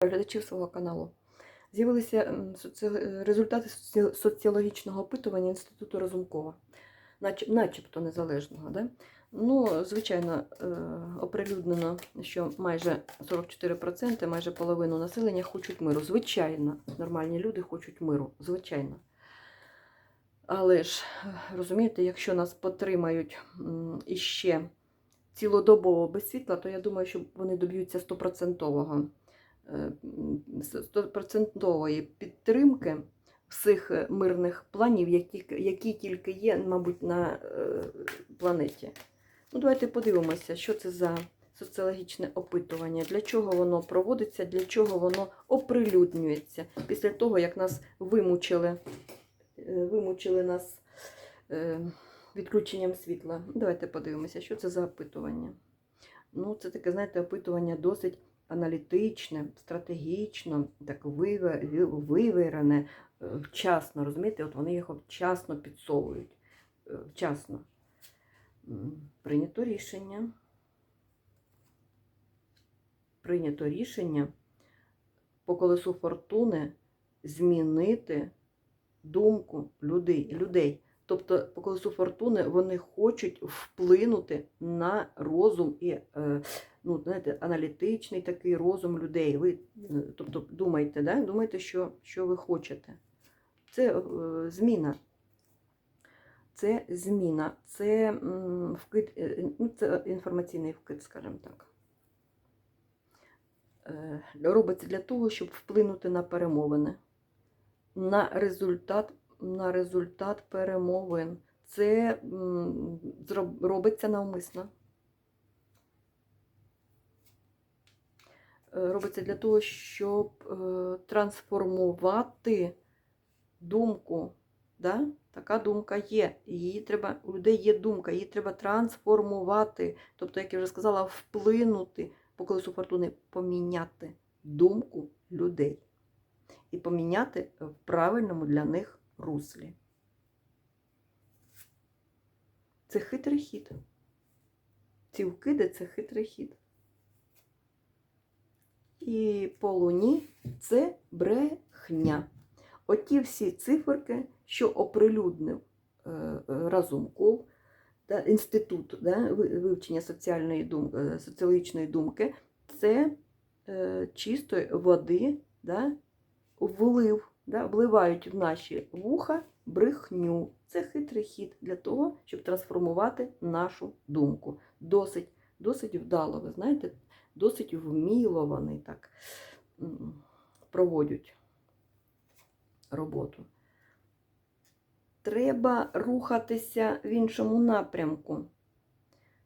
глядачів свого каналу. З'явилися результати соці- соціологічного опитування Інституту Разумкова, нач- начебто незалежного. Да? Ну, звичайно, е, оприлюднено, що майже 44%, майже половину населення хочуть миру. Звичайно, нормальні люди хочуть миру, звичайно. Але ж, розумієте, якщо нас потримають іще цілодобово без світла, то я думаю, що вони доб'ються стопроцентового стопроцентової підтримки всіх е, мирних планів, які, які тільки є, мабуть, на е, планеті. Ну, давайте подивимося, що це за соціологічне опитування, для чого воно проводиться, для чого воно оприлюднюється після того, як нас вимучили, е, вимучили нас е, відключенням світла. Давайте подивимося, що це за опитування. Ну, це таке, знаєте, опитування досить аналітичне, стратегічно, так вивірене, е, вчасно, розумієте, от вони їх вчасно підсовують. е, Вчасно. Прийнято рішення. Прийнято рішення по колесу фортуни змінити думку людей. людей. Тобто, по колесу фортуни вони хочуть вплинути на розум і е, ну, знаєте, аналітичний такий розум людей. Ви е, тобто, думайте, да? думайте, що, що ви хочете. Це е, зміна. Це зміна, це вкид, е, ну, це інформаційний вкид, скажімо так. Робиться для того, щоб вплинути на перемовини, на результат, на результат перемовин. Це робиться навмисно. Е, Робиться для того, щоб е, трансформувати думку. Да? Така думка є. Її треба, у людей є думка, її треба трансформувати. Тобто, як я вже сказала, вплинути по колесу фортуни, поміняти думку людей. І поміняти в правильному для них руслі. Це хитрий хід. Ці вкиди це хитрий хід. І по луні це брехня. Оті всі циферки, що оприлюднив е, е, Разумков, та, інститут да, вивчення соціальної думки, е, соціологічної думки, це е, чистої води да, влив, да, вливають в наші вуха брехню. Це хитрий хід для того, щоб трансформувати нашу думку. Досить, досить вдало, ви знаєте, досить вміло вони так проводять роботу. Треба рухатися в іншому напрямку.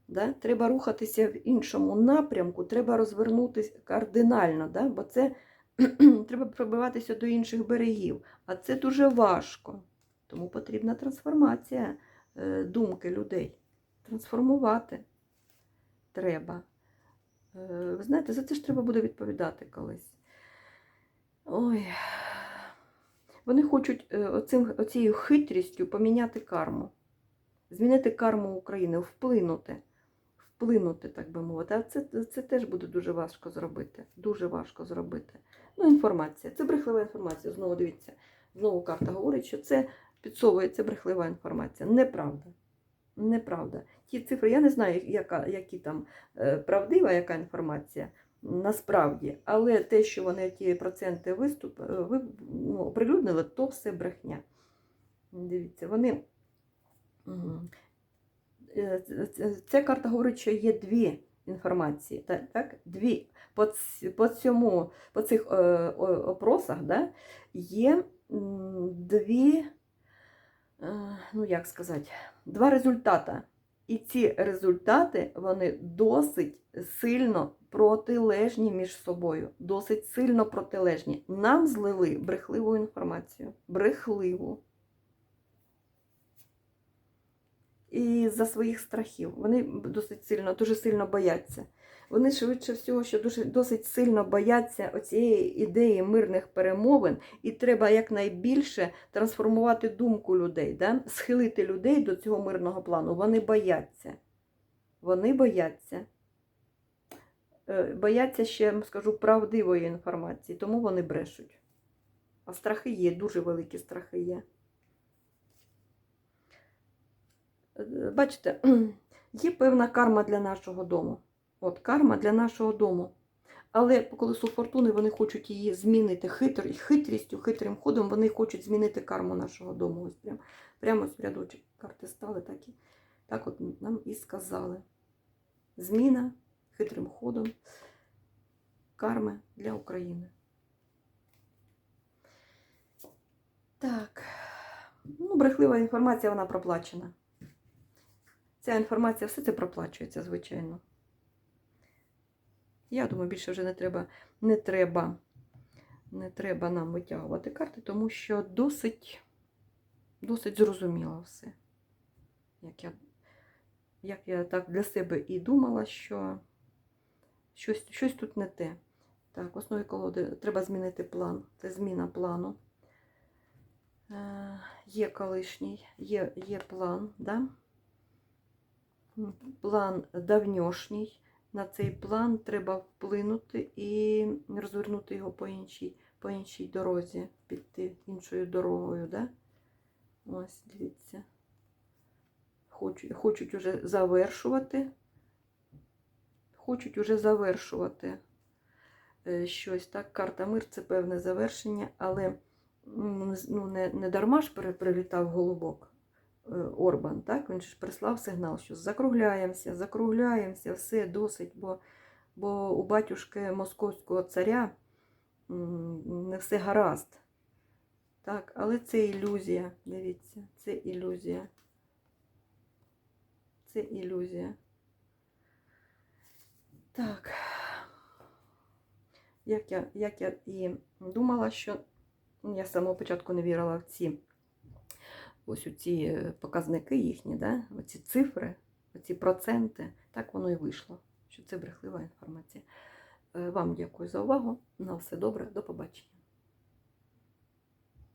Да? Треба рухатися в іншому напрямку, треба розвернутися кардинально, да? бо це треба пробиватися до інших берегів. А це дуже важко. Тому потрібна трансформація е, думки людей. Трансформувати треба. Е, Ви знаєте, за це ж треба буде відповідати колись. Ой. Вони хочуть е, оцим, оцією хитрістю поміняти карму, змінити карму України, вплинути, вплинути, так би мовити. А це, це теж буде дуже важко зробити. Дуже важко зробити. Ну, інформація. Це брехлива інформація. Знову дивіться, знову карта говорить, що це підсовується брехлива інформація. Неправда. Неправда. Ті цифри, я не знаю, яка, які там е, правдива, яка інформація насправді, але те, що вони ті проценти виступ, е, ну, оприлюднили, то все брехня. Дивіться, вони. е, Ця карта говорить, що є дві інформації. Так? так? Дві. По, по, цьому, по цих опросах да, є дві, ну як сказати, два результати. І ці результати вони досить сильно протилежні між собою. Досить сильно протилежні. Нам злили брехливу інформацію. Брехливу. І за своїх страхів. Вони досить сильно, дуже сильно бояться. Вони швидше всього, що дуже досить сильно бояться оцієї ідеї мирних перемовин, і треба якнайбільше трансформувати думку людей, да? схилити людей до цього мирного плану. Вони бояться. Вони бояться. е, бояться ще, скажу, правдивої інформації, тому вони брешуть. А страхи є, дуже великі страхи є. Е, Бачите, є певна карма для нашого дому. От карма для нашого дому. Але по колесу фортуни вони хочуть її змінити хитр, хитрістю, хитрим ходом, вони хочуть змінити карму нашого дому. Ось прям, прямо з рядочок карти стали, так, і, так от нам і сказали. Зміна хитрим ходом карми для України. Так. Ну, брехлива інформація, вона проплачена. Ця інформація, все це проплачується, звичайно. Я думаю, більше вже не треба, не треба, не треба нам витягувати карти, тому що досить, досить зрозуміло все. Як я, як я так для себе і думала, що щось, щось тут не те. Так, в основі колоди треба змінити план. Це зміна плану. Е, є колишній, є, є план, да? План давньошній. На цей план треба вплинути і розвернути його по іншій, по іншій дорозі, піти іншою дорогою. Да? Ось, дивіться. Хочуть, хочуть уже завершувати. Хочуть уже завершувати е, щось. Так, карта мир це певне завершення, але ну, не, не дарма ж прилітав голубок. Е, Орбан, так? Він ж прислав сигнал, що закругляємося, закругляємося, все досить, бо, бо у батюшки московського царя не все гаразд. Так, але це ілюзія, дивіться, це ілюзія. Це ілюзія. Так. Як я, як я і думала, що я з самого початку не вірила в ці ось ці е, показники їхні, да? оці цифри, оці проценти, так воно і вийшло, що це брехлива інформація. Е, Вам дякую за увагу. На все добре, до побачення.